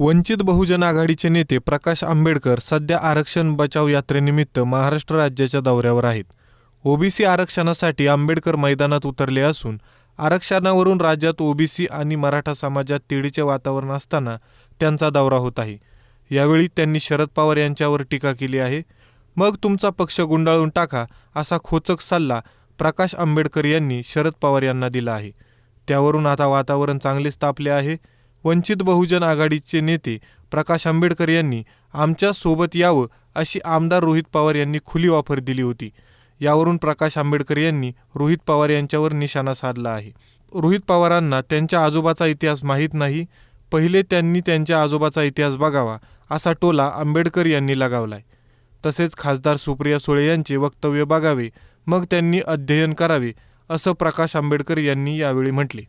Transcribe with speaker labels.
Speaker 1: वंचित बहुजन आघाडीचे नेते प्रकाश आंबेडकर सध्या आरक्षण बचाव यात्रेनिमित्त महाराष्ट्र राज्याच्या दौऱ्यावर आहेत. ओबीसी आरक्षणासाठी आंबेडकर मैदानात उतरले असून आरक्षणावरून राज्यात ओबीसी आणि मराठा समाजात तिडीचे वातावरण असताना त्यांचा दौरा होत आहे. यावेळी त्यांनी शरद पवार यांच्यावर टीका केली आहे. मग तुमचा पक्ष गुंडाळून टाका असा खोचक सल्ला प्रकाश आंबेडकर यांनी शरद पवार यांना दिला आहे. त्यावरून आता वातावरण चांगलेच तापले आहे. वंचित बहुजन आघाडीचे नेते प्रकाश आंबेडकर यांनी आमच्यासोबत यावं अशी आमदार रोहित पवार यांनी खुली ऑफर दिली होती. यावरून प्रकाश आंबेडकर यांनी रोहित पवार यांच्यावर निशाणा साधला आहे. रोहित पवारांना त्यांच्या आजोबाचा इतिहास माहीत नाही. पहिले त्यांनी त्यांच्या आजोबाचा इतिहास बघावा असा टोला आंबेडकर यांनी लगावलाय. तसेच खासदार सुप्रिया सुळे यांचे वक्तव्य बघावे मग त्यांनी अध्ययन करावे असं प्रकाश आंबेडकर यांनी यावेळी म्हटले.